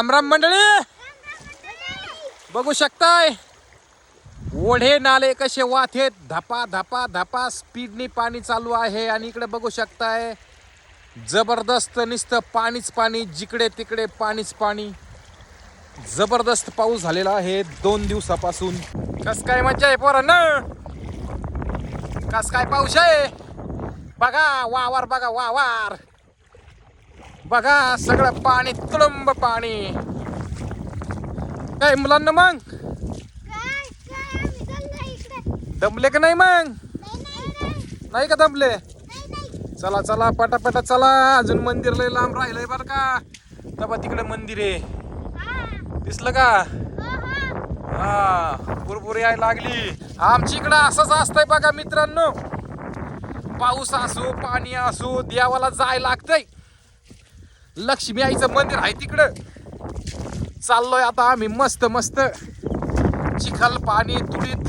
रामराम मंडळी! बघू शकताय. ओढे नाले कसे वाथेत धपा धपा धपा. स्पीडनी पाणी चालू आहे आणि इकडे बघू शकताय. जबरदस्त निसतं पाणीच पाणी. जिकडे तिकडे पाणीच पाणी. जबरदस्त पाऊस झालेला आहे दोन दिवसापासून. कस काय मज्जा आहे पोरांना? कस काय पाऊस आहे? बघा वावर बघा वावर. बघा सगळं पाणी तुडुंब पाणी. काय मुलांना मग? दमले का नाही मग? नाही का दमले? चला चला पटापटा चला. अजून मंदिर लय लांब राहिलंय बरं का. तबा तिकडे मंदिर आहे. दिसलं का? हा हा. हा भरपूर यायला लागली. आमच्या इकडं असंच असतंय बघा मित्रांनो. पाऊस असो पाणी असो देवाला जाय लागतंय. लक्ष्मी आईचं मंदिर आहे तिकडं. चाललोय आता आम्ही मस्त मस्त. चिखल पाणी तुळीत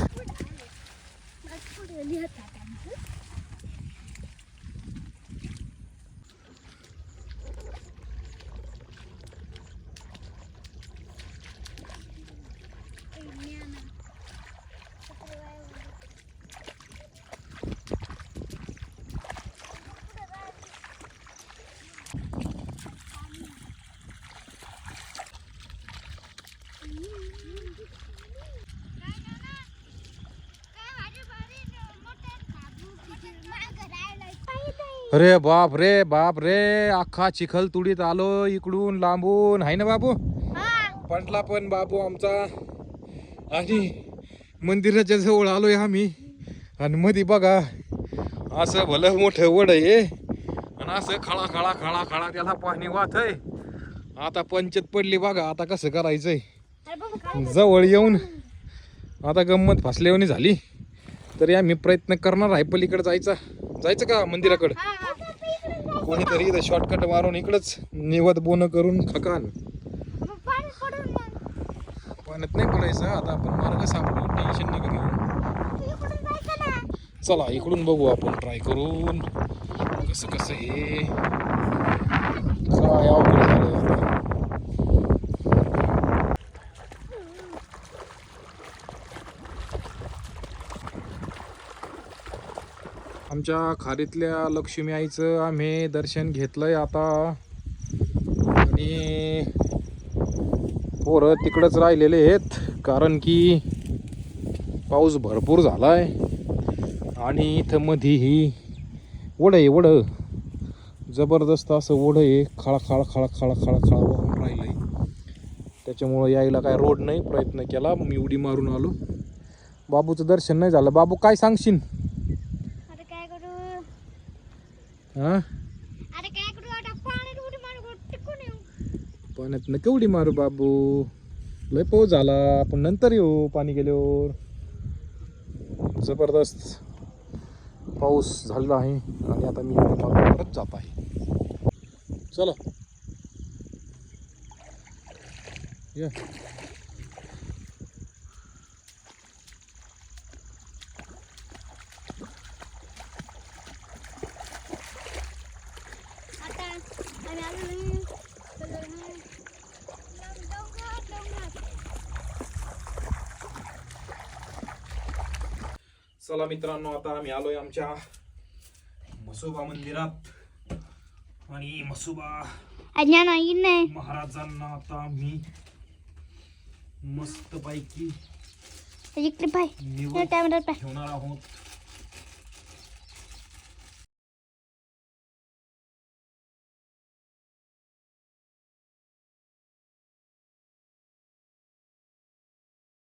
अरे बाप रे बाप रे अख्खा चिखल तुडीत आलो इकडून लांबून. आहे ना बाबू पंटला पण बाबू आमचा. आणि मंदिराच्या जवळ आलोय आम्ही. आणि मध्ये बघा असं भलं मोठं वड आहे. आणि असं खळा खळा खळा खळा त्याला पाणी वाहत आहे आता पंचायत पडली बघा आता कसं करायचंय? जवळ येऊन. आता गंमत फसल्यावानी झाली. तरी आम्ही प्रयत्न करणार आहे पलीकडे जायचा जायचं का मंदिराकडे? कोणीतरी इथं शॉर्टकट मारून इकडंच निवत बोन करून खकान. पाण्यात नाही पडायचं आता आपण मार्ग सापडू टेन्शन नका घेऊ चला इकडून बघू आपण ट्राय करून. कसं कसं हे. काय अवघड झालंय आता आमच्या खारीतल्या लक्ष्मी आईचं आम्ही दर्शन घेतलंय आता. आणि पोरं तिकडंच राहिलेले आहेत कारण की पाऊस भरपूर झालाय. आणि इथं मधी ही वड आहे वड. जबरदस्त असं वड आहे खळा खळा खळा खळा खळा खळा वाहून राहिलंय. त्याच्यामुळं यायला काय रोड नाही प्रयत्न केला. मी उडी मारून आलो. बाबूचं दर्शन नाही झालं. बाबू काय सांगशील अरे काय करू हां? अरे काय करू आता? पाण्यात उडी मारू टिकून येऊ? पाण्यात न केवढी मारू बाबू. लय पाऊस झाला. आपण नंतर येऊ पाणी गेल्यावर. जबरदस्त पाऊस झालेला आहे. आणि आता मी उडी परत जात आहे. चला. या आता आम्ही आलो नाही. चलो नाही. डोंगर, डोंगर. चला मित्रांनो आता आम्ही आलोय आमच्या मसोबा मंदिरात. आणि मसोबा अज्ञान आई नाही? महाराजांना आता आम्ही मस्त पैकी ठेवणार आहोत.